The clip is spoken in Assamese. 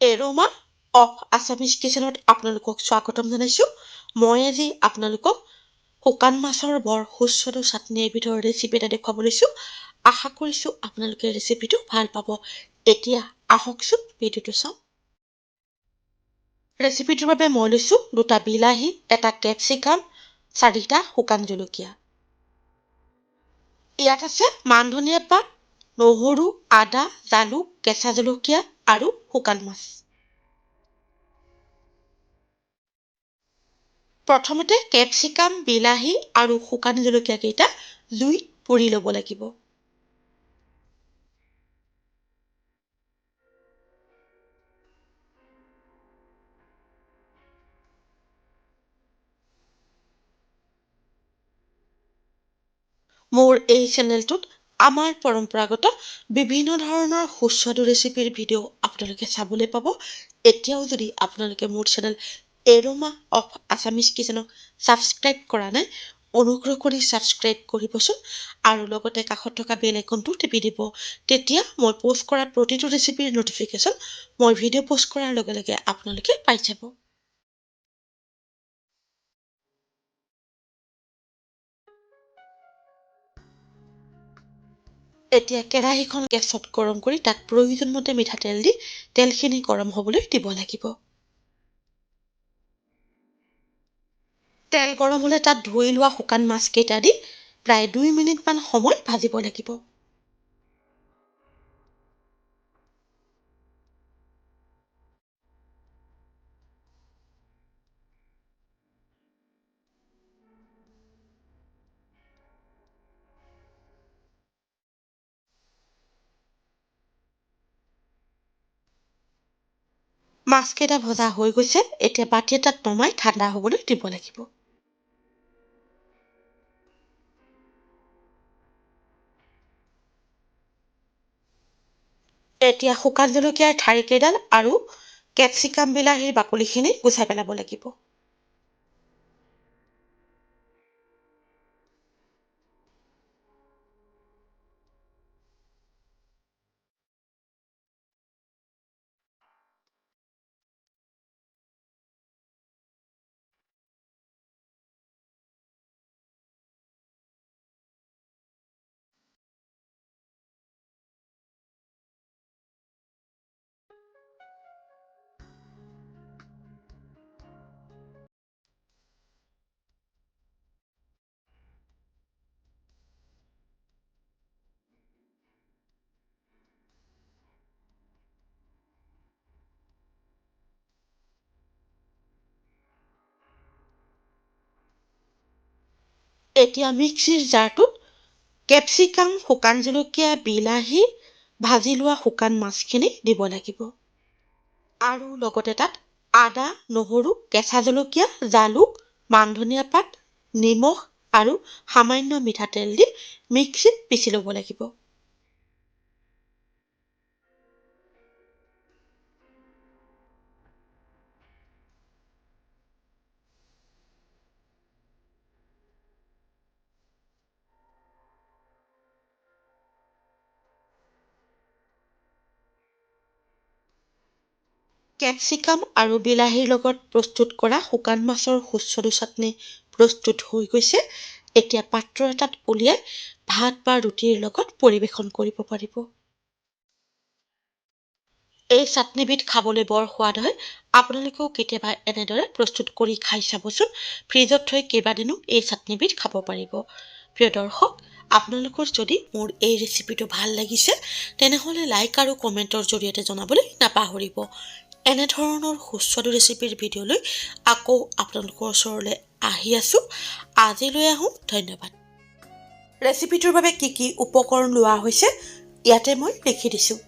এৰোমা অফ আছামিজ কিচেনত আপোনালোকক স্বাগতম জনাইছোঁ। মই আজি আপোনালোকক শুকান মাছৰ বৰ সুস্বাদু চাটনি এবিধৰ ৰেচিপি এটা দেখুৱাব লৈছোঁ। আশা কৰিছোঁ আপোনালোকে ৰেচিপিটো ভাল পাব। এতিয়া আহকচোন ভিডিঅ'টো চাওঁ। ৰেচিপিটোৰ বাবে মই লৈছোঁ দুটা বিলাহী এটা কেপচিকাম চাৰিটা শুকান জলকীয়া। ইয়াত আছে মান ধনিয়া পাত নহৰু আদা জালুক কেঁচা জলকীয়া আৰু শুকান মাছ। প্ৰথমতে কেপচিকাম বিলাহী আৰু শুকান জলকীয়াকেইটা জুইত পুৰি ল'ব লাগিব। মোৰ এই চেনেলটোত আমাৰ পৰম্পৰাগত বিভিন্ন ধৰণৰ সুস্বাদু ৰেচিপিৰ ভিডিঅ' আপোনালোকে চাবলৈ পাব। এতিয়াও যদি আপোনালোকে মোৰ চেনেল এৰোমা অফ আছামিজ কিচেনক ছাবস্ক্ৰাইব কৰা নাই অনুগ্ৰহ কৰি ছাবস্ক্ৰাইব কৰিবচোন আৰু লগতে কাষত থকা বেল আইকনটো টিপি দিব। তেতিয়া মই প'ষ্ট কৰা প্ৰতিটো ৰেচিপিৰ ন'টিফিকেশ্যন মই ভিডিঅ' প'ষ্ট কৰাৰ লগে লগে আপোনালোকে পাই যাব। এতিয়া কেৰাহীখন গেছত গৰম কৰি তাত প্ৰয়োজনমতে মিঠাতেল দি তেলখিনি গৰম হ'বলৈ দিব লাগিব। তেল গৰম হ'লে তাত ধুই লোৱা শুকান মাছকেইটা দি প্ৰায় দুই মিনিটমান সময় ভাজিব লাগিব। মাছকেইটা ভজা হৈ গৈছে এতিয়া বাতি এটাত নমাই ঠাণ্ডা হ'বলৈ দিব লাগিব। এতিয়া শুকান জলকীয়াৰ ঠাৰিকেইডাল আৰু কেপচিকাম বিলাহীৰ বাকলিখিনি গুচাই পেলাব লাগিব। এতিয়া মিক্সিৰ জাৰটোত কেপচিকাম শুকান জলকীয়া বিলাহী ভাজি লোৱা শুকান মাছখিনি দিব লাগিব। আৰু লগতে তাত আদা নহৰু কেঁচা জলকীয়া জালুক মান ধনিয়া পাত নিমখ আৰু সামান্য মিঠাতেল দি মিক্সিত পিচি ল'ব লাগিব। কেপচিকাম আৰু বিলাহীৰ লগত প্ৰস্তুত কৰা শুকান মাছৰ সুস্বাদু চাটনি প্ৰস্তুত হৈ গৈছে। এতিয়া পাত্ৰ এটাত উলিয়াই ভাত বা ৰুটিৰ লগত পৰিৱেশন কৰিব পাৰিব। এই চাটনিবিধ খাবলৈ বৰ সোৱাদ হয়। আপোনালোকেও কেতিয়াবা এনেদৰে প্ৰস্তুত কৰি খাই চাবচোন। ফ্ৰিজত থৈ কেইবাদিনো এই চাটনিবিধ খাব পাৰিব। প্ৰিয় দৰ্শক আপোনালোকৰ যদি মোৰ এই ৰেচিপিটো ভাল লাগিছে তেনেহ'লে লাইক আৰু কমেণ্টৰ জৰিয়তে জনাবলৈ নাপাহৰিব। এনেধৰণৰ সুস্বাদু ৰেচিপিৰ ভিডিঅ'লৈ আকৌ আপোনালোকৰ ওচৰলৈ আহি আছোঁ। আজিলৈ আহোঁ। ধন্যবাদ। ৰেচিপিটোৰ বাবে কি কি উপকৰণ লোৱা হৈছে ইয়াতে মই লিখি দিছোঁ।